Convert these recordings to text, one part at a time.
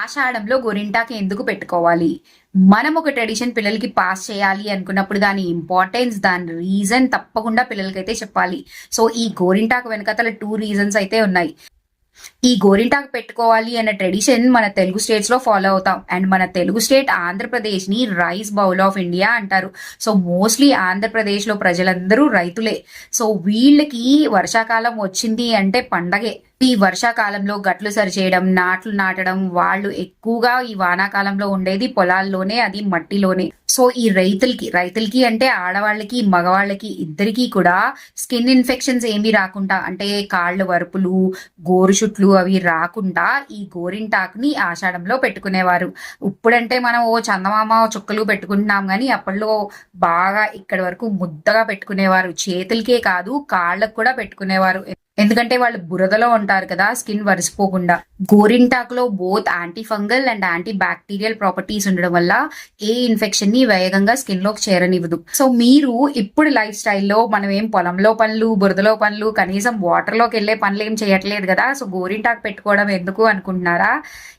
ఆషాఢంలో గోరింటాకి ఎందుకు పెట్టుకోవాలి? మనం ఒక ట్రెడిషన్ పిల్లలకి పాస్ చేయాలి అనుకున్నప్పుడు దాని ఇంపార్టెన్స్ దాని రీజన్ తప్పకుండా పిల్లలకైతే చెప్పాలి. సో ఈ గోరింటాకు వెనకతల టూ రీజన్స్ అయితే ఉన్నాయి. ఈ గోరింటాకు పెట్టుకోవాలి అనే ట్రెడిషన్ మన తెలుగు స్టేట్స్లో ఫాలో అవుతాం. అండ్ మన తెలుగు స్టేట్ ఆంధ్రప్రదేశ్ని రైస్ బౌల్ ఆఫ్ ఇండియా అంటారు. సో మోస్ట్లీ ఆంధ్రప్రదేశ్లో ప్రజలందరూ రైతులే. సో వీళ్ళకి వర్షాకాలం వచ్చింది అంటే పండగే. ఈ వర్షాకాలంలో గట్లు సరిచేయడం నాట్లు నాటడం వాళ్ళు ఎక్కువగా ఈ వానాకాలంలో ఉండేది పొలాల్లోనే అది మట్టిలోనే. సో ఈ రైతులకి రైతులకి అంటే ఆడవాళ్ళకి మగవాళ్ళకి ఇద్దరికి కూడా స్కిన్ ఇన్ఫెక్షన్స్ ఏమీ రాకుండా అంటే కాళ్ళు వరుపులు గోరు చుట్లు అవి రాకుండా ఈ గోరింటాకుని ఆషాఢంలో పెట్టుకునేవారు. ఇప్పుడంటే మనం ఓ చందమామ చుక్కలు పెట్టుకుంటున్నాం కానీ అప్పట్లో బాగా ఇక్కడి వరకు ముద్దగా పెట్టుకునేవారు. చేతులకే కాదు కాళ్ళకు కూడా పెట్టుకునేవారు. ఎందుకంటే వాళ్ళు బురదలో ఉంటారు కదా స్కిన్ వరిసిపోకుండా. గోరింటాకులో both anti fungal and anti bacterial properties ఉండడం వల్ల ఏ ఇన్ఫెక్షన్ని వేగంగా స్కిన్లోకి చేరనివ్వదు. సో మీరు ఇప్పుడు లైఫ్ స్టైల్లో మనం ఏం పొలంలో పనులు బురదలో పనులు కనీసం వాటర్లోకి వెళ్ళే పనులు ఏం చేయట్లేదు కదా సో గోరింటాకు పెట్టుకోవడం ఎందుకు అనుకుంటున్నారా?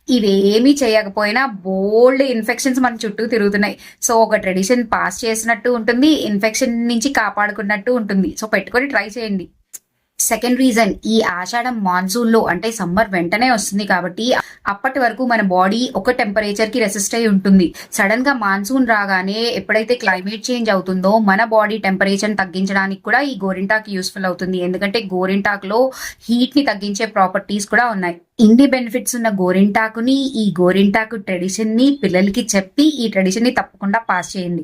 ఇవేమీ చేయకపోయినా బోల్డ్ ఇన్ఫెక్షన్స్ మన చుట్టూ తిరుగుతున్నాయి. సో ఒక ట్రెడిషన్ పాస్ చేసినట్టు ఉంటుంది ఇన్ఫెక్షన్ నుంచి కాపాడుకున్నట్టు ఉంటుంది. సో పెట్టుకొని ట్రై చేయండి. సెకండ్ రీజన్ ఈ ఆషాఢం మాన్సూన్లో అంటే సమ్మర్ వెంటనే వస్తుంది కాబట్టి అప్పటి వరకు మన బాడీ ఒక టెంపరేచర్కి రెసిస్ట్ అయి ఉంటుంది. సడన్గా మాన్సూన్ రాగానే ఎప్పుడైతే క్లైమేట్ చేంజ్ అవుతుందో మన బాడీ టెంపరేచర్ తగ్గించడానికి కూడా ఈ గోరింటాక్ యూస్ఫుల్ అవుతుంది. ఎందుకంటే గోరింటాక్లో హీట్ని తగ్గించే ప్రాపర్టీస్ కూడా ఉన్నాయి. ఇన్ని బెనిఫిట్స్ ఉన్న గోరింటాకుని ఈ గోరింటాకు ట్రెడిషన్ని పిల్లలకి చెప్పి ఈ ట్రెడిషన్ని తప్పకుండా పాస్ చేయండి.